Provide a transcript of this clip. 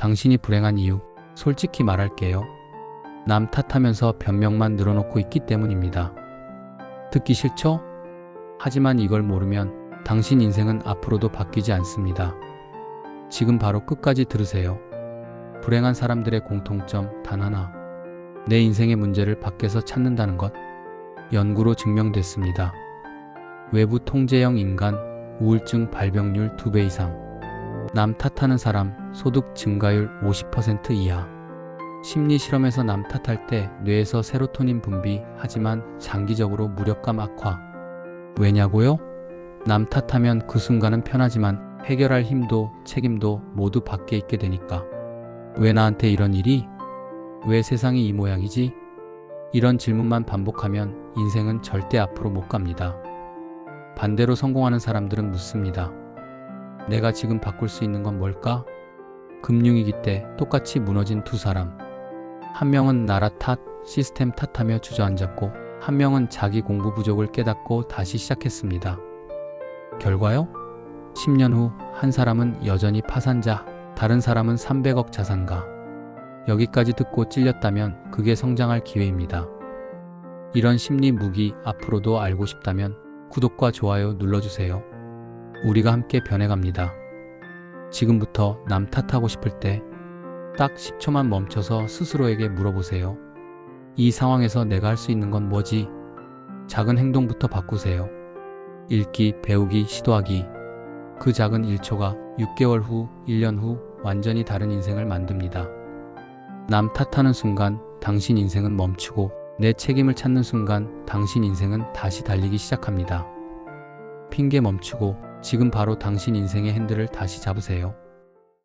당신이 불행한 이유, 솔직히 말할게요. 남 탓하면서 변명만 늘어놓고 있기 때문입니다. 듣기 싫죠? 하지만 이걸 모르면 당신 인생은 앞으로도 바뀌지 않습니다. 지금 바로 끝까지 들으세요. 불행한 사람들의 공통점 단 하나. 내 인생의 문제를 밖에서 찾는다는 것. 연구로 증명됐습니다. 외부 통제형 인간, 우울증 발병률 2배 이상. 남 탓하는 사람, 소득 증가율 50% 이하. 심리 실험에서 남 탓할 때 뇌에서 세로토닌 분비, 하지만 장기적으로 무력감 악화. 왜냐고요? 남 탓하면 그 순간은 편하지만 해결할 힘도 책임도 모두 밖에 있게 되니까. 왜 나한테 이런 일이? 왜 세상이 이 모양이지? 이런 질문만 반복하면 인생은 절대 앞으로 못 갑니다. 반대로 성공하는 사람들은 묻습니다. 내가 지금 바꿀 수 있는 건 뭘까? 금융위기 때 똑같이 무너진 두 사람. 한 명은 나라 탓, 시스템 탓하며 주저앉았고, 한 명은 자기 공부 부족을 깨닫고 다시 시작했습니다. 결과요? 10년 후 한 사람은 여전히 파산자, 다른 사람은 300억 자산가. 여기까지 듣고 찔렸다면 그게 성장할 기회입니다. 이런 심리 무기 앞으로도 알고 싶다면 구독과 좋아요 눌러주세요. 우리가 함께 변해갑니다. 지금부터 남 탓하고 싶을 때 딱 10초만 멈춰서 스스로에게 물어보세요. 이 상황에서 내가 할 수 있는 건 뭐지? 작은 행동부터 바꾸세요. 읽기, 배우기, 시도하기. 그 작은 1초가 6개월 후, 1년 후 완전히 다른 인생을 만듭니다. 남 탓하는 순간 당신 인생은 멈추고 내 책임을 찾는 순간 당신 인생은 다시 달리기 시작합니다. 핑계 멈추고 지금 바로 당신 인생의 핸들을 다시 잡으세요.